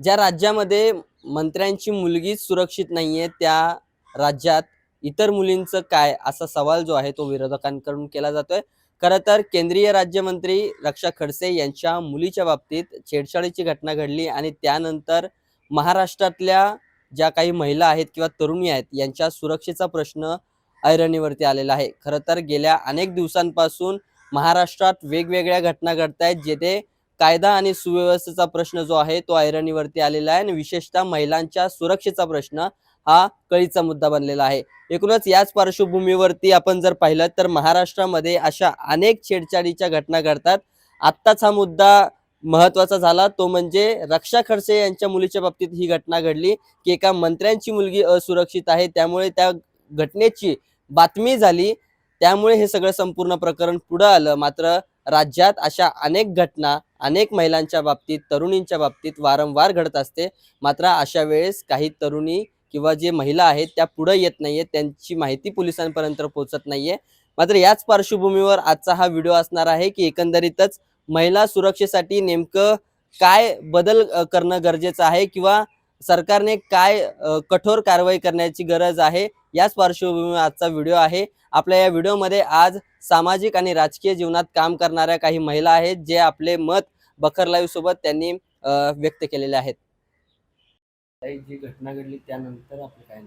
ज्या राज्यामध्ये मंत्र्यांची मुलगीच सुरक्षित नाहीये त्या राज्यात इतर मुलींचं काय असा सवाल जो आहे तो विरोधकांकडून केला जातोय. खरं तर केंद्रीय राज्यमंत्री रक्षा खडसे यांच्या मुलीच्या बाबतीत छेडछाडीची घटना घडली आणि त्यानंतर महाराष्ट्रातल्या ज्या काही महिला आहेत किंवा तरुणी आहेत यांच्या सुरक्षेचा प्रश्न ऐरणीवरती आलेला आहे. खरं तर गेल्या अनेक दिवसांपासून महाराष्ट्रात वेगवेगळ्या घटना घडत आहेत जेथे कायदा आणि सुव्यवस्थेचा प्रश्न जो आहे तो ऐरणीवरती आलेला आहे आणि विशेषतः महिलांच्या सुरक्षेचा प्रश्न हा कळीचा मुद्दा बनलेला आहे. एकूणच याच पार्श्वभूमीवरती आपण जर पाहिलं तर महाराष्ट्रामध्ये अशा अनेक छेडछाडीच्या घटना घडतात. आत्ताच हा मुद्दा महत्त्वाचा झाला तो म्हणजे रक्षा खडसे यांच्या मुलीच्या बाबतीत ही घटना घडली की एका मंत्र्यांची मुलगी असुरक्षित आहे त्यामुळे त्या घटनेची बातमी झाली त्यामुळे हे सगळं संपूर्ण प्रकरण पुढं आलं. मात्र राज्यात अशा अनेक घटना अनेक महिलांच्या बाबतीत तरुणींच्या बाबतीत वारंवार घडत असते. मात्र अशा वेळेस काही तरुणी किंवा जे महिला आहेत त्या पुढे येत नाहीये. त्यांची माहिती पोलिसांपर्यंत पोहोचत नाहीये. मात्र याच पार्श्वभूमीवर आजचा हा व्हिडिओ असणार आहे की एकंदरीतच महिला सुरक्षेसाठी नेमकं काय बदल करणं गरजेचं आहे किंवा सरकारने काय कठोर कारवाई करण्याची गरज आहे याच पार्श्वभूमीवर आजचा व्हिडिओ आहे. आपल्या या व्हिडिओमध्ये आज सामाजिक आणि राजकीय जीवनात काम करणाऱ्या काही महिला आहेत जे आपले मत बखर लाईव्ह सोबत त्यांनी व्यक्त केलेले आहेत. जी घटना घडली त्यानंतर आपली काय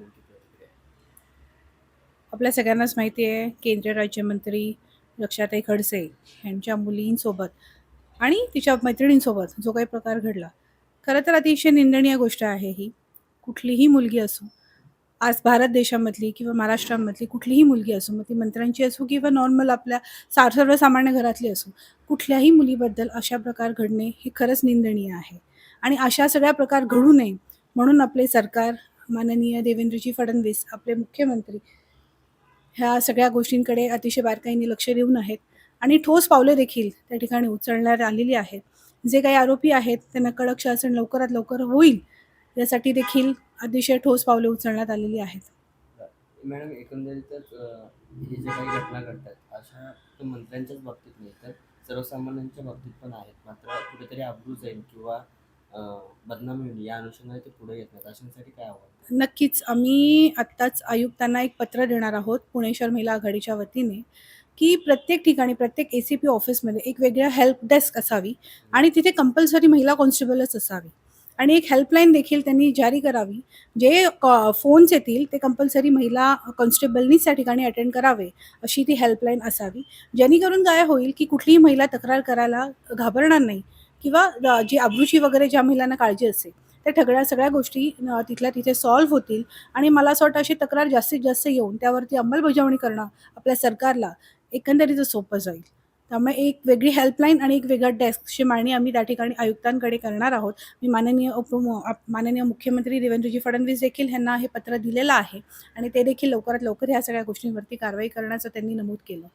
आपल्या सगळ्यांनाच माहिती आहे केंद्रीय राज्यमंत्री रक्षाताई खडसे यांच्या मुलींसोबत आणि तिच्या मैत्रिणींसोबत जो काही प्रकार घडला खरं तर अतिशय निंदनीय गोष्ट आहे ही. कुठलीही मुलगी असो आज भारत देशामधली किंवा महाराष्ट्रामधली कुठलीही मुलगी असो मग ती मंत्र्यांची असो किंवा नॉर्मल आपल्या सा सर्वसामान्य घरातली असो कुठल्याही मुलीबद्दल अशा प्रकार घडणे हे खरंच निंदनीय आहे. आणि अशा सगळ्या प्रकार घडू नये म्हणून आपले सरकार माननीय देवेंद्रजी फडणवीस आपले मुख्यमंत्री ह्या सगळ्या गोष्टींकडे अतिशय बारकाईने लक्ष देऊन आहेत. आणि ठोस पावले देखील त्या ठिकाणी उचलण्यात आलेली आहेत. जे काही आरोपी आहेत त्यांना कडक शासन लवकरात लवकर होईल यासाठी देखील अतिशय ठोस पावले उचलण्यात आलेली आहेत. मॅडम एकंदरीतच हे जे काही घटना घडतात अशा मंत्र्यांच्याच बाबतीत नाही तर सर्वसामान्यांच्या बाबतीत पण आहेत. मात्र कुठेतरी अब्रू जाईल किंवा बदनामी होईल या अनुषंगाने ते पुढे येत नाहीत. अशांसाठी काय आव्हान? नक्कीच आम्ही आत्ताच आयुक्तांना एक पत्र देणार आहोत पुणे शहर महिला आघाडीच्या वतीने. की प्रत्येक ठिकाणी प्रत्येक ए सी पी ऑफिसमध्ये एक वेगळ्या हेल्प डेस्क असावी आणि तिथे कंपल्सरी महिला कॉन्स्टेबलच असावी. आणि एक हेल्पलाईन देखील त्यांनी जारी करावी. जे कॉ फोन्स येतील ते कंपल्सरी महिला कॉन्स्टेबलनीच त्या ठिकाणी अटेंड करावे अशी ती हेल्पलाईन असावी. जेणेकरून काय होईल की कुठलीही महिला तक्रार करायला घाबरणार नाही किंवा जी अब्रूची वगैरे ज्या महिलांना काळजी असेल त्या ठगड्या सगळ्या गोष्टी तिथल्या तिथे सॉल्व्ह होतील. आणि मला असं वाटतं अशी तक्रार जास्तीत जास्त येऊन त्यावरती अंमलबजावणी करणं आपल्या सरकारला एकंदरीतच सोपं जाईल. त्यामुळे एक वेगळी हेल्पलाईन आणि एक वेगळा डेस्कची मागणी आम्ही त्या ठिकाणी आयुक्तांकडे करणार आहोत. मी माननीय उप माननीय मुख्यमंत्री देवेंद्रजी फडणवीस देखील यांना हे पत्र दिलेलं आहे आणि ते देखील लवकरात लवकर ह्या सगळ्या गोष्टींवरती कारवाई करण्याचं त्यांनी नमूद केलं.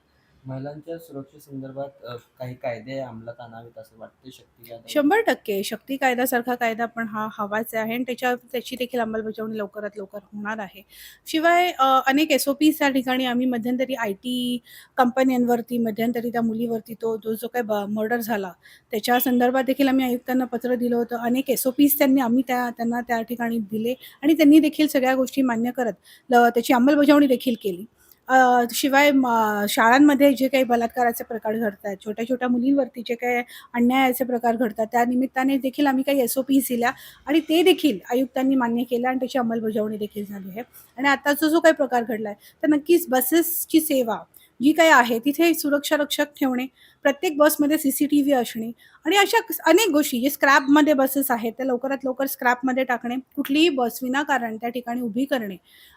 महिलांच्या सुरक्षेसंदर्भात अ, काही कायदे अंमलात आणावेत असं वाटते शक्ती कायदा शंभर टक्के. शक्ती कायद्यासारखा कायदा पण हा हवाच आहे आणि त्याच्या त्याची देखील अंमलबजावणी लवकरात लवकर होणार आहे. शिवाय अ, अनेक एस ओ पीज त्या ठिकाणी आम्ही मध्यंतरी आय टी कंपन्यांवरती मध्यंतरी त्या मुलीवरती तो जो जो काही मर्डर झाला त्याच्या संदर्भात देखील आम्ही आयुक्तांना पत्र दिलं होतं. अनेक एस ओ पीज त्यांनी आम्ही त्या त्यांना त्या ठिकाणी दिले आणि त्यांनी देखील सगळ्या गोष्टी मान्य करत ल त्याची अंमलबजावणी देखील केली. शिवाय शाळांमध्ये जे काही बलात्काराचे प्रकार घडत आहेत छोट्या छोट्या मुलींवरती जे काही अन्यायाचे प्रकार घडतात त्या निमित्ताने देखील आम्ही काही एस ओ पीज दिल्या आणि ते देखील आयुक्तांनी मान्य केलं आणि त्याची अंमलबजावणी देखील झाली आहे. आणि आताचा जो काही प्रकार घडला आहे तर नक्कीच बसेसची सेवा जी काही आहे तिथे सुरक्षा रक्षक ठेवणे प्रत्येक बसमध्ये सी सी टी व्ही असणे आणि अशा अनेक गोष्टी जे स्क्रॅपमध्ये बसेस आहेत त्या लवकरात लवकर स्क्रॅपमध्ये टाकणे कुठलीही बस विनाकारण त्या ठिकाणी उभी करणे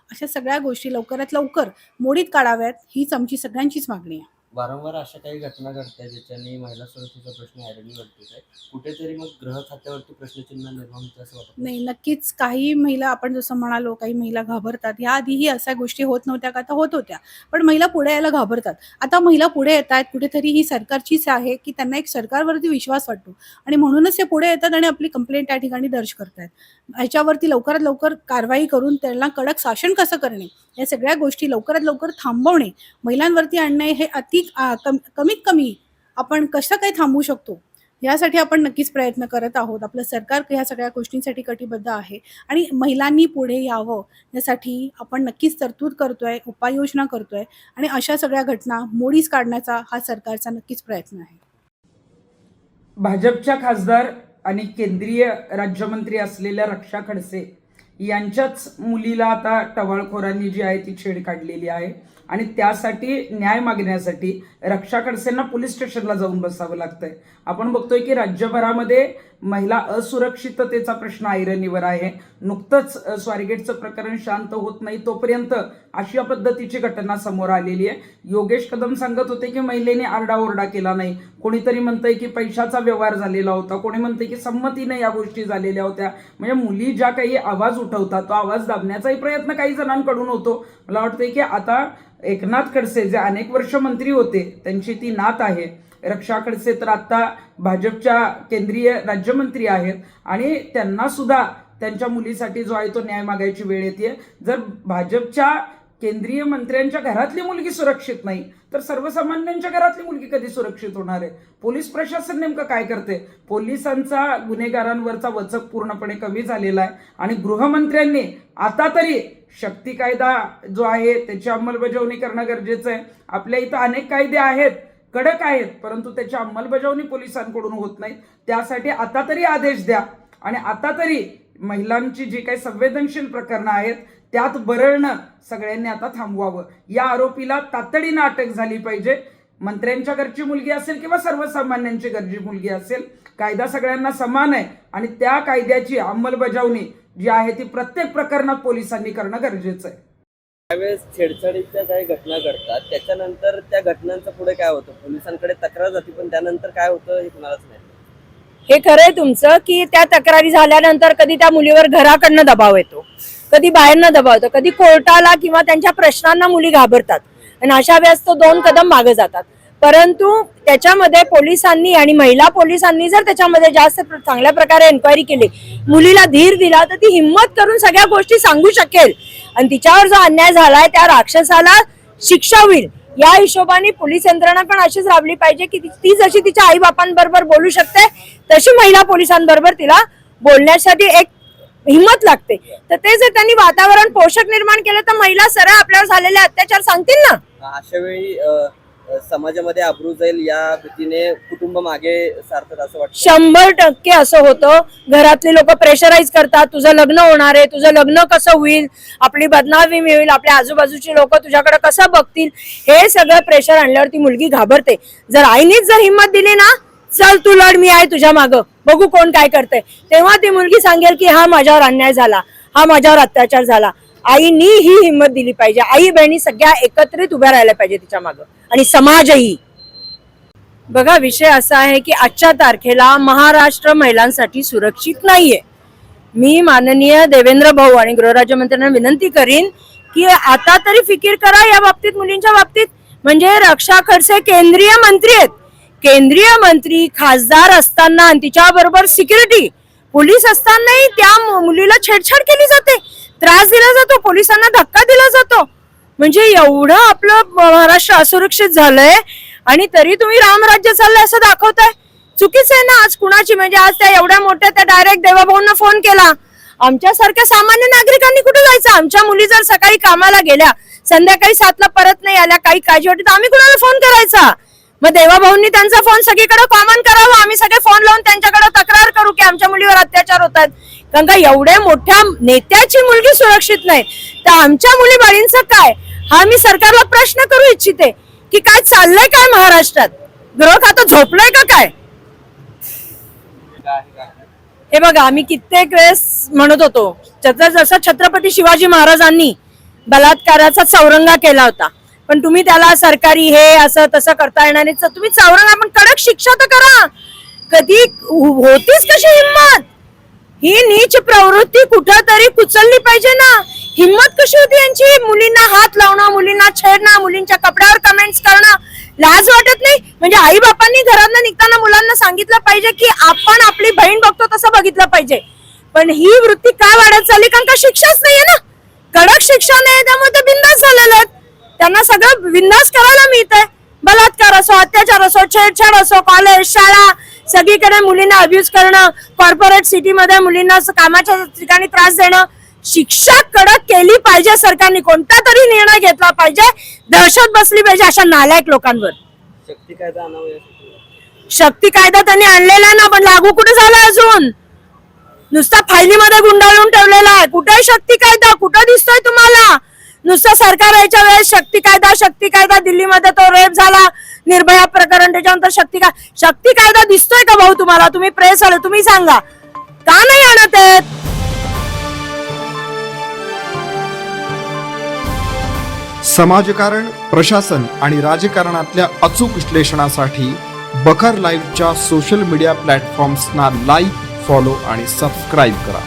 अशा सगळ्या गोष्टी लवकरात लवकर मोडीत काढाव्यात हीच आमची सगळ्यांचीच मागणी आहे. वारंवार अशा काही घटना घडतात ज्याच्याने महिला सुरक्षेचा प्रश्न ऐरणीवरती आहे. कुठेतरी मग ग्रह खात्यावरती प्रश्नचिन्ह निर्माण होतं असं वाटतं? नाही नक्कीच काही महिला आपण जसं म्हणालो काही महिला घाबरतात. याआधीही अशा गोष्टी होत नव्हत्या का? तर होत होत्या. पण महिला पुढे यायला घाबरतात. आता महिला पुढे येत आहेत कुठेतरी ही सरकारचीच आहे की त्यांना एक सरकारवरती विश्वास वाटतो. आणि म्हणूनच ते पुढे येतात आणि आपली कंप्लेंट त्या ठिकाणी दर्ज करतायत. ह्याच्यावरती लवकरात लवकर कारवाई करून त्यांना कडक शासन कसं करणे? या सगळ्या गोष्टी लवकरात लवकर थांबवणे महिलांवरती आणणे हे अति कम- कमीत कमी आपण कसं काही थांबवू शकतो? यासाठी आपण नक्कीच प्रयत्न करत आहोत. आपलं सरकार ह्या सगळ्या गोष्टींसाठी कटिबद्ध आहे आणि महिलांनी पुढे यावं यासाठी आपण नक्कीच तरतूद करतोय उपाययोजना करतोय आणि अशा सगळ्या घटना मोडीस काढण्याचा हा सरकारचा नक्कीच प्रयत्न आहे. भाजपच्या खासदार आणि केंद्रीय राज्यमंत्री असलेल्या रक्षा खडसे यांच्याच मुलीला आता टवाळखोरांनी जी आहे ती छेड काढलेली आहे. आणि त्यासाठी न्याय मागण्यासाठी रक्षा खडसेंना पोलीस स्टेशनला जाऊन बसावं लागतंय. आपण बघतोय की राज्यभरामध्ये महिला असुरक्षिततेचा प्रश्न ऐरणीवर आहे. नुकतंच स्वारगेटचं प्रकरण शांत होत नाही तोपर्यंत अशा पद्धतीची घटना समोर आलेली आहे. योगेश कदम सांगत होते की महिलेने आरडाओरडा केला नाही. कोणीतरी म्हणतंय की पैशाचा व्यवहार झालेला होता. कोणी म्हणतंय की संमतीने या गोष्टी झालेल्या होत्या. म्हणजे मुली ज्या काही आवाज उठवतात तो आवाज दाबण्याचाही प्रयत्न काही जणांकडून होतो. मला वाटतंय की आता एकनाथ खडसे जे अनेक वर्ष मंत्री होते त्यांची ती नात आहे. रक्षा खडसे तर आता भाजपच्या केंद्रीय राज्यमंत्री आहेत आणि त्यांना सुद्धा त्यांच्या मुलीसाठी जो आहे तो न्याय मागायची वेळ येते जर भाजपच्या केंद्रीय मंत्र्यांच्या घरातली मुलगी सुरक्षित नाही तर सर्वसामान्यांच्या घरातली मुलगी कधी सुरक्षित होणार आहे? पोलीस प्रशासन नेमकं काय करते? पोलिसांचा गुन्हेगारांवरचा वचक पूर्णपणे कमी झालेला आहे आणि गृहमंत्र्यांनी आता तरी शक्ती कायदा जो आहे त्याची अंमलबजावणी करणं गरजेचं आहे. आपल्या इथं अनेक कायदे आहेत कडक आहेत परंतु त्याची अंमलबजावणी पोलिसांकडून होत नाही. त्यासाठी आता तरी आदेश द्या. आणि आता तरी महिलांची जी काही संवेदनशील प्रकरणं आहेत त्यात बरळणं सगळ्यांनी आता थांबवावं. या आरोपीला तातडीनं अटक झाली पाहिजे. मंत्र्यांच्या घरची मुलगी असेल किंवा सर्वसामान्यांची घरची मुलगी असेल कायदा सगळ्यांना समान आहे. आणि त्या कायद्याची अंमलबजावणी जी आहे ती प्रत्येक प्रकरणात पोलिसांनी करणं गरजेचं आहे. त्यावेळेस छेडछाडीच्या काही घटना घडतात त्याच्यानंतर त्या घटनांचं पुढे काय होतं? पोलिसांकडे तक्रार जाते पण त्यानंतर काय होतं हे कुणालाच नाही. हे खरंय तुमचं की त्या तक्रारी झाल्यानंतर कधी त्या मुलीवर घराकडनं दबाव येतो कधी बाहेरनं दबाव येतो कधी कोर्टाला किंवा त्यांच्या प्रश्नांना मुली घाबरतात. आणि अशा वेळेस तो दोन कदम मागे जातात. परंतु त्याच्यामध्ये पोलिसांनी आणि महिला पोलिसांनी जर त्याच्यामध्ये जास्त चांगल्या प्रकारे एन्क्वायरी केली मुलीला धीर दिला तर ती हिंमत करून सगळ्या गोष्टी सांगू शकेल. आणि तिच्यावर जो अन्याय झालाय त्या राक्षसाला शिक्षा होईल. या हिशोबाने पोलीस यंत्रणा पण अशीच राबली पाहिजे की ती जशी तिच्या आई बापांबरोबर बोलू शकते तशी महिला पोलिसांबरोबर तिला बोलण्यासाठी एक हिंमत लागते. तर ते जर त्यांनी वातावरण पोषक निर्माण केलं तर महिला सरळ आपल्यावर झालेले अत्याचार सांगतील ना? अशा वेळी समाजामध्ये अब्रू जाईल या भीतीने कुटुंब मागे सारखं असं वाटतं. शंभर टक्के असं होतं. घरातली लोक प्रेशराईज करतात. तुझं लग्न होणार आहे. तुझं लग्न कसं होईल? आपली बदनामी होईल आपल्या आजूबाजूची लोक तुझ्याकडे कसं बघतील? हे सगळं प्रेशर आणल्यावर ती मुलगी घाबरते. जर आईनेच जर हिंमत दिली ना चल तू लढ मी आहे तुझ्या मागं. बघू कोण काय करते तेव्हा ती मुलगी सांगेल की हा माझ्यावर अन्याय झाला. हा माझ्यावर अत्याचार झाला. आईनी ही हिंमत दिली पाहिजे. आई बहिणी सगळ्या एकत्रित उभ्या राहिल्या पाहिजे तिच्या मागं. आणि समाजही. बघा विषय असा आहे की आजच्या तारखेला महाराष्ट्र महिलांसाठी सुरक्षित नाहीये. मी माननीय देवेंद्र भाऊ आणि गृहराज्यमंत्र्यांना विनंती करीन की आता तरी फिकीर करा या बाबतीत मुलींच्या बाबतीत. म्हणजे रक्षा खडसे केंद्रीय मंत्री आहेत. केंद्रीय मंत्री खासदार असताना आणि तिच्याबरोबर सिक्युरिटी पोलीस असतानाही त्या मुलीला छेडछाड केली जाते. त्रास दिला जातो पोलिसांना धक्का दिला जातो. म्हणजे एवढं आपलं महाराष्ट्र असुरक्षित झालंय आणि तरी तुम्ही रामराज्य चाललंय असं दाखवताय. चुकीचं आहे ना आज कुणाची? म्हणजे आज त्या एवढ्या मोठ्या त्या डायरेक्ट देवाभाऊंना फोन केला. आमच्यासारख्या सामान्य नागरिकांनी कुठे जायचं? आमच्या मुली जर सकाळी कामाला गेल्या संध्याकाळी सातला परत नाही आल्या काही काळजी वाटत तर आम्ही कुणाला फोन करायचा? मग देवाभाऊंनी त्यांचा फोन सगळीकडे कॉमन करावा. आम्ही सगळे फोन लावून त्यांच्याकडे तक्रार करू की आमच्या मुलीवर अत्याचार होत आहेत. कारण का एवढ्या मोठ्या नेत्याची मुलगी सुरक्षित नाही. तर आमच्या मुली बाळींचं काय? हा मी सरकारला प्रश्न करू इच्छिते की काय चाललंय काय महाराष्ट्रात? गृह खातं झोपलंय का काय? हे बघा आम्ही कित्येक वेळेस म्हणत होतो जसं जसं छत्रपती शिवाजी महाराजांनी बलात्काराचा चौरंगा केला होता पण तुम्ही त्याला सरकारी हे असं तसं करता येणार नाही. तर तुम्ही चौरंगा पण कडक शिक्षा तर करा. कधी हो-, होतीच कशी हिंमत? ही नीच प्रवृत्ती कुठंतरी कुचलली पाहिजे ना. हिंमत कशी होती यांची? मुलींना हात लावणं मुलींना छेडणं मुलींच्या कपड्यावर कमेंट्स करणं. लाज वाटत नाही? म्हणजे आई बापांनी घरातनं निघताना मुलांना सांगितलं पाहिजे की आपण आपली बहीण बघतो तसं बघितलं पाहिजे. पण ही वृत्ती काय वाढत चालली? कारण का शिक्षाच नाहीये ना? कडक शिक्षा नाही त्यामुळे ते बिंदास झालेले आहेत. त्यांना सगळं बिंदास करायला मिळतंय. बलात्कार असो अत्याचार असो छेडछाड असो कॉलेज शाळा सगळीकडे मुलींना अब्युज करणं कॉर्पोरेट सिटीमध्ये मुलींना कामाच्या ठिकाणी त्रास देणं शिक्षा कडक केली पाहिजे सरकारने. कोणता तरी निर्णय घेतला पाहिजे दहशत बसली पाहिजे अशा नालायक लोकांवर. शक्ती कायदा शक्ती कायदा त्यांनी आणलेला ना पण लागू कुठे झाला अजून? नुसता फायलीमध्ये गुंडाळून ठेवलेला आहे. कुठे शक्ती कायदा? कुठं दिसतोय तुम्हाला? नुसतं सरकार यायच्या वेळेस शक्ती कायदा शक्ती कायदा दिल्लीमध्ये तो रेप झाला. निर्भया प्रकरण त्याच्यानंतर शक्ती का शक्ती कायदा दिसतोय का भाऊ तुम्हाला? तुम्ही प्रेस आले तुम्ही सांगा. का नाही आणत आहेत? समाजकारण प्रशासन आणि राजकारणातल्या अचूक विश्लेषणासाठी बखर लाईव्हच्या सोशल मीडिया प्लॅटफॉर्म्सना लाईक फॉलो आणि सबस्क्राईब करा.